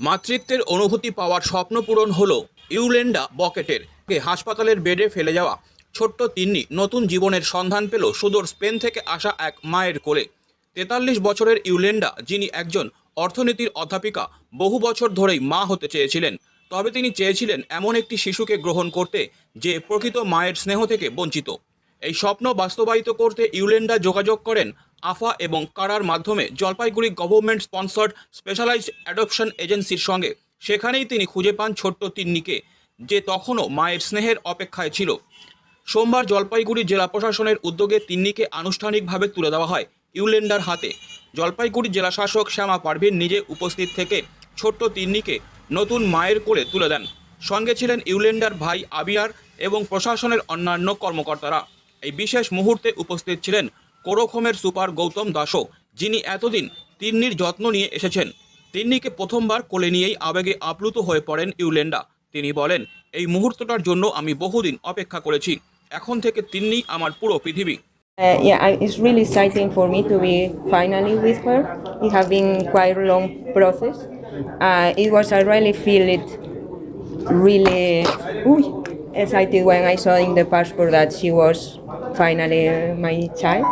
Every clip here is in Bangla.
মাতৃত্বের অনুভূতি পাওয়ার স্বপ্ন পূরণ হলো ইউলেন্ডা বকেটের। হাসপাতালের বেডে ফেলে যাওয়া ছোট্ট তিন্নি নতুন জীবনের সন্ধান পেল সুদূর স্পেন থেকে আসা এক মায়ের কোলে। তেতাল্লিশ বছরের ইউলেন্ডা, যিনি একজন অর্থনীতির অধ্যাপিকা, বহু বছর ধরেই মা হতে চেয়েছিলেন। তবে তিনি চেয়েছিলেন এমন একটি শিশুকে গ্রহণ করতে, যে প্রকৃত মায়ের স্নেহ থেকে বঞ্চিত। এই স্বপ্ন বাস্তবায়িত করতে ইউলেন্ডা যোগাযোগ করেন আফা এবং কারার মাধ্যমে Jalpaiguri government sponsored specialized adoption এজেন্সির সঙ্গে। সেখানেই তিনি খুঁজে পান ছোট্ট তিন্নিকে, যে তখনও মায়ের স্নেহের অপেক্ষায় ছিল। সোমবার জলপাইগুড়ি জেলা প্রশাসনের উদ্যোগে তিন্নিকে আনুষ্ঠানিকভাবে তুলে দেওয়া হয় ইউলেন্ডার হাতে। জলপাইগুড়ি জেলা শাসক শ্যামা পারভিন নিজে উপস্থিত থেকে ছোট্ট তিন্নিকে নতুন মায়ের কোলে তুলে দেন। সঙ্গে ছিলেন ইউলেন্ডার ভাই আবিয়ার এবং প্রশাসনের অন্যান্য কর্মকর্তারা। এই বিশেষ মুহূর্তে উপস্থিত ছিলেন কোরোখমের সুপার গৌতম দাসও যিনি এতদিন তিন্নির যত্ন নিয়ে এসেছেন তিন্নিকে প্রথমবার কোলে নিয়েই আবেগে আপ্লুত হয়ে পড়েন ইউলেন্ডা তিনি বলেন এই মুহূর্তটার জন্য আমি বহুদিন অপেক্ষা করেছি এখন থেকে তিন্নি আমার পুরো পৃথিবী Uh, yeah, it's really exciting for me to be finally with her. It has been quite a long process. Uh, it was I really feel it really ooh, excited when I saw in the passport that she was finally my child,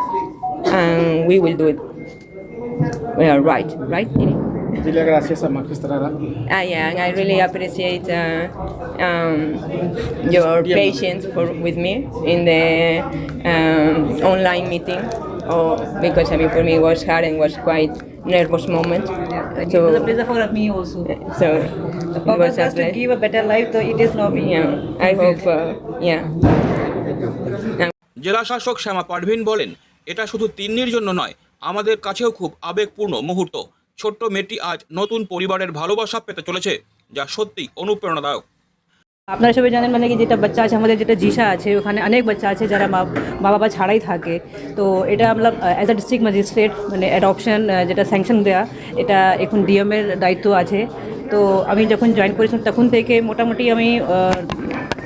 and we will do it. Well, right, right. Tini? Dile gracias a Magistrada. Ah, yeah, and I really appreciate uh, um, your patience for with me in the um, online meeting. Oh, because I mean, for me, it was hard and was quite nervous moment. It was a pleasure for me also. so The purpose was to give a better life, so it is now being Yeah, I hope. Uh, yeah. জেলা শাসক শ্যামা পারভিন বলেন এটা শুধু তিন্নির জন্য নয় আমাদের কাছেও খুব আবেগপূর্ণ মুহূর্ত ছোট্ট মেয়েটি আজ নতুন পরিবারের ভালোবাসা পেতে চলেছে যা সত্যি অনুপ্রেরণাদায়ক আপনারা সবাই জানেন মানে কি যেটা বাচ্চা আছে, আমাদের যেটা জিসা আছে, ওখানে অনেক বাচ্চা আছে যারা মা মা বাবা ছাড়াই থাকে। তো এটা আমরা অ্যাজ আ ডিস্ট্রিক্ট ম্যাজিস্ট্রেট মানে অ্যাডপশন যেটা স্যাংশন দেওয়া এটা এখন ডিএমের দায়িত্ব আছে। তো আমি যখন জয়েন করেছিলাম, তখন থেকে মোটামুটি আমি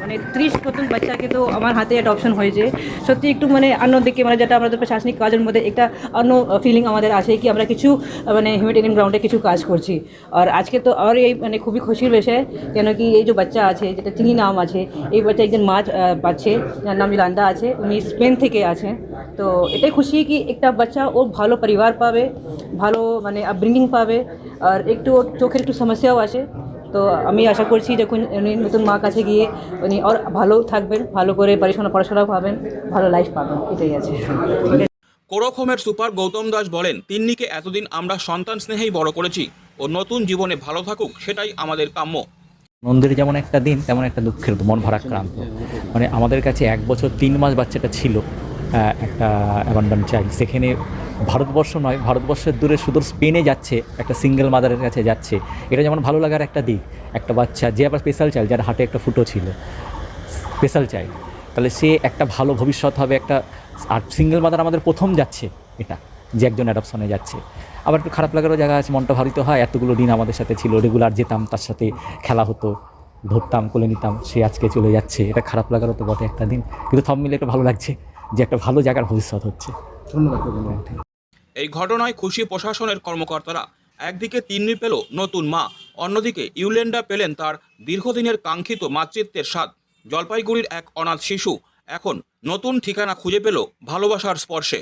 মানে ত্রিশ মতন বাচ্চাকে তো আমার হাতে অ্যাডপশন হয়েছে। সত্যি একটু মানে অন্যদিকে মানে যেটা আমাদের প্রশাসনিক কাজের মধ্যে একটা অন্য ফিলিং আমাদের আছে কি আমরা কিছু মানে হিউম্যানিটেরিয়ান গ্রাউন্ডে কিছু কাজ করছি। আর আজকে তো আর এই মানে খুবই খুশির বিষয়, কেন কি এই যে বাচ্চা আছে, যেটা চিনি নাম আছে, এই বাচ্চা একজন মা পাচ্ছে, যার নাম ইলান্দা আছে, উনি স্পেন থেকে আছে। তো এটাই খুশি কি একটা বাচ্চা ও ভালো পরিবার পাবে, ভালো মানে আপব্রিঙ্গিং পাবে, আর একটু চোখের একটু সমস্যাও আছে। তো আমি আশা করছি যখন উনি নতুন মা কাছে গিয়ে উনি আর ভালো থাকবেন ভালো করে পড়াশোনা পড়াশোনা পাবেন ভালো লাইফ পাবেন এটাই আছে। কোরখমের সুপার গৌতম দাস বলেন তিন্নিকে এতদিন আমরা সন্তান স্নেহেই বড় করেছি ও নতুন জীবনে ভালো থাকুক সেটাই আমাদের কাম্য। আনন্দের যেমন একটা দিন তেমন একটা দুঃখের মন ভারাক্রান্ত। মানে আমাদের কাছে এক বছর তিন মাস বাচ্চাটা ছিল একটা অ্যাবান্ডন চাইল্ড সেখানে ভারতবর্ষ নয়, ভারতবর্ষের দূরে সুদূর স্পেনে যাচ্ছে, একটা সিঙ্গেল মাদারের কাছে যাচ্ছে। এটা যেমন ভালো লাগার একটা দিক, একটা বাচ্চা, যে আবার স্পেশাল চাইল্ড যার হাটে একটা ফুটো ছিল স্পেশাল চাইল্ড তাহলে সে একটা ভালো ভবিষ্যৎ হবে, একটা আর সিঙ্গেল মাদার আমাদের প্রথম যাচ্ছে এটা, যে একজন অ্যাডপশনে যাচ্ছে। আবার একটু খারাপ লাগারও জায়গা আছে, মনটা ভারিত হয়, এতগুলো দিন আমাদের সাথে ছিল রেগুলার যেতাম, তার সাথে খেলা হতো, ধরতাম, কোলে নিতাম, সে আজকে চলে যাচ্ছে। এটা খারাপ লাগারও তো বটে একটা দিন, কিন্তু সব মিলে একটু ভালো লাগছে। যে একটা ভালো জায়গার ভবিষ্যৎ হচ্ছে। ধন্যবাদ এই ঘটনায় খুশি প্রশাসনের কর্মকর্তারা একদিকে তিন্নি পেল নতুন মা অন্যদিকে ইউলেন্ডা পেলেন তার দীর্ঘদিনের কাঙ্ক্ষিত মাতৃত্বের স্বাদ। জলপাইগুড়ির এক অনাথ শিশু এখন নতুন ঠিকানা খুঁজে পেল ভালোবাসার স্পর্শে।